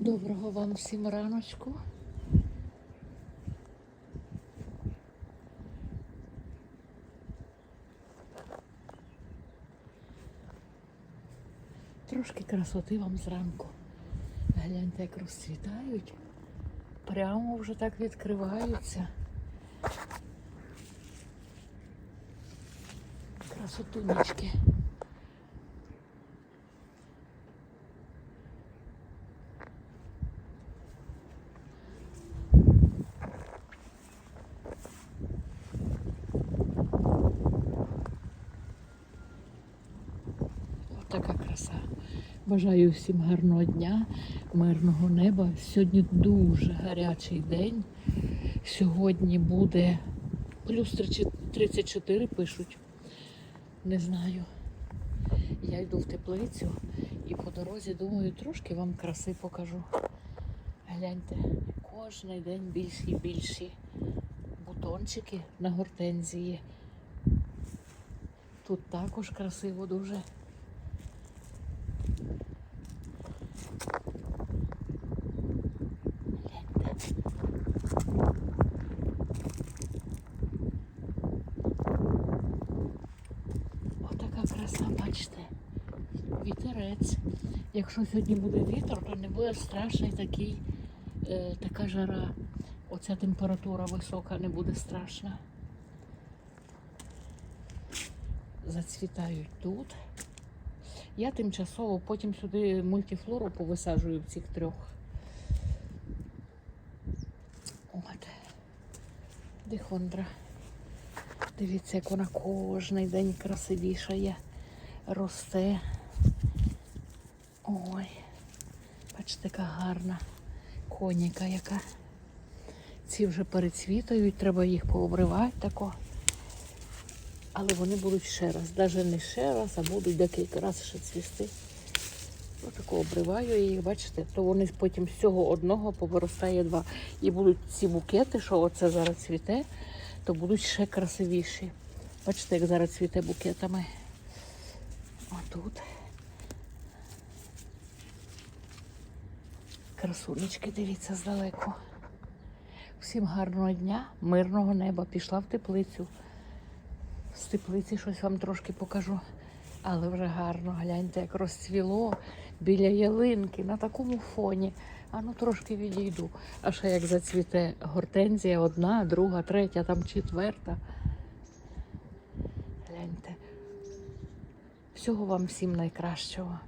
Доброго вам всім раночку. Трошки красоти вам зранку. Гляньте, як розцвітають. Прямо вже так відкриваються. Красотунечки. Така краса. Бажаю всім гарного дня, мирного неба. Сьогодні дуже гарячий день. Сьогодні буде плюс 34 пишуть. Не знаю. Я йду в теплицю і по дорозі думаю, трошки вам краси покажу. Гляньте, кожен день більші і більші бутончики на гортензії. Тут також красиво дуже. Краса, бачите. Вітерець. Якщо сьогодні буде вітер, то не буде страшний такий, е, така жара. Оця температура висока не буде страшна. Зацвітають тут. Я тимчасово потім сюди мультифлору повисаджую в цих трьох. От. Дихондра. Дивіться, як вона кожний день красивішає, росте. Ой, бачите, яка гарна коніка яка. Ці вже перецвітають, треба їх пообривати тако. Але вони будуть ще раз. Навіть не ще раз, а будуть декілька разів ще цвісти. Отако обриваю їх, бачите, то вони потім з цього одного повиростає два. І будуть ці букети, що оце зараз цвіте, то будуть ще красивіші. Бачите, як зараз цвіте букетами. Отут. Красунечки, дивіться здалеку. Всім гарного дня, мирного неба. Пішла в теплицю. З теплиці щось вам трошки покажу. Але вже гарно, гляньте, як розцвіло біля ялинки на такому фоні. А ну трошки відійду. А ще як зацвіте гортензія, одна, друга, третя, там четверта. Гляньте. Всього вам всім найкращого.